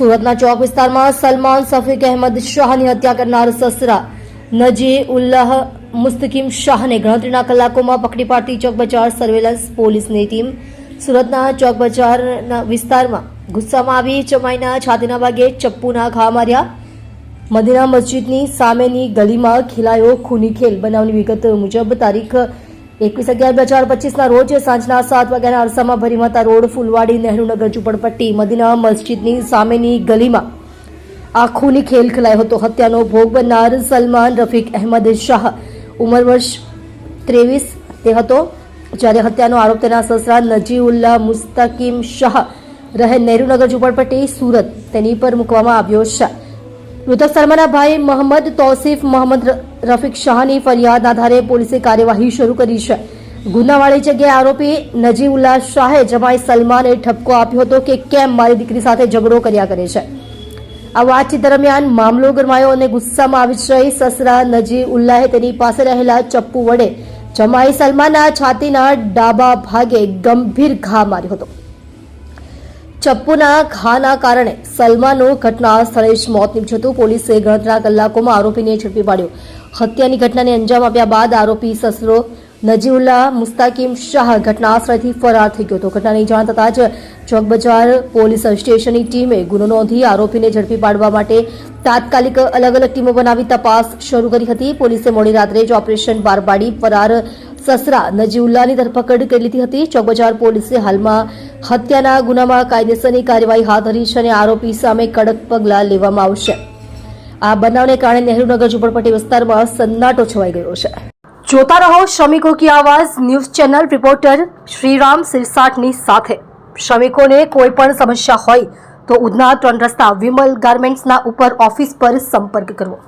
સુરતના ચોક વિસ્તારમાં સલમાન સફીક અહેમદ શાહની હત્યા કરનાર સસરા નજી ઉલ્લાહ મુસ્તકીમ શાહને ગણતરીના કલાકોમાં પકડી પાડતી ચોક બજાર સર્વેલન્સ પોલીસની ટીમ સુરતના ચોક બજારના વિસ્તારમાં ગુસ્સામાં આવી ચમાઈના છાતીના ભાગે ચપ્પુના ઘા માર્યા. મદીના મસ્જિદની સામેની ગલીમાં ખેલાયો ખૂની ખેલ. બનાવની વિગત મુજબ તારીખ એકવીસ અગિયાર બે હજાર પચીસના રોજ સાંજના સાત વાગ્યાના અરસામાં ભરીમાતા રોડ, ફુલવાડી, નહેરુનગર, ઝુંપડપટ્ટી, મદીના મસ્જિદની સામેની ગલીમાં આખોની ખેલ ખેલાયો હતો. હત્યાનો ભોગ બનનાર સલમાન રફીક અહેમદ શાહ ઉંમર વર્ષ ત્રેવીસ તે હતો. જ્યારે હત્યાનો આરોપ તેના સસરા નજીઉલ્લા મુસ્તકીમ શાહ રહે નહેરુનગર, ઝુંપડપટ્ટી, સુરત તેની પર મૂકવામાં આવ્યો છે. મૃતક સલમાના ભાઈ મોહમ્મદ તૌસીફ મોહમ્મદ રફીક શાહની ફરિયાદ આધારે પોલીસે કાર્યવાહી શરૂ કરી છે. ગુનાવાળી જગ્યાએ આરોપી નજીઉલ્લા શાહે જમાઈ સલમાને ઠપકો આપ્યો હતો કે કેમ મારી દીકરી સાથે ઝઘડો કર્યા કરે છે. આ વાતચીત દરમિયાન મામલો ગરમાયો અને ગુસ્સામાં આવી જઈ સસરા નજી ઉલ્લાહે તેની પાસે રહેલા ચપ્પુ વડે જમાઈ સલમાનના છાતીના ડાબા ભાગે ગંભીર ઘા માર્યો હતો. ચપ્પુના ઘાના કારણે સલમાનનું ઘટના સ્થળે જ મોત નીપજતું પોલીસે ગણતરા કલાકોમાં આરોપીને ઝડપી પાડ્યો. હત્યાની ઘટનાને અંજામ આપ્યા બાદ આરોપી સસરો નજીઉલ્લા મુસ્તાકીમ શાહ ઘટના સ્થળેથી ફરાર થઈ ગયો હતો. ઘટનાની જાણ થતાં જ ચોક બજાર પોલીસ સ્ટેશનની ટીમે ગુનો નોંધી આરોપીને ઝડપી પાડવા માટે તાત્કાલિક અલગ અલગ ટીમો બનાવી તપાસ શરૂ કરી હતી. પોલીસે મોડી રાત્રે જ ઓપરેશન બાર પાડી ફરાર સસરા નજીઉલ્લાની ધરપકડ કરી લીધી હતી. ચોક બજાર પોલીસે હાલમાં હત્યાના ગુનામાં કાયદેસરની કાર્યવાહી હાથ ધરી છે અને આરોપી સામે કડક પગલાં લેવામાં આવશે. આ બનાવને કારણે નહેરુનગર ઝુંપડપટ્ટી વિસ્તારમાં સન્નાટો છવાઈ ગયો છે. જોતા રહો શ્રમિકો કી આવાજ, ન્યૂઝ ચેનલ રિપોર્ટર શ્રીરામ સિરસાટની સાથે. શ્રમિકોને કોઈ પણ સમસ્યા હોય તો ઉધના ત્રણ રસ્તા વિમલ ગાર્મેન્ટ્સના ઉપર ઓફિસ પર સંપર્ક કરવો.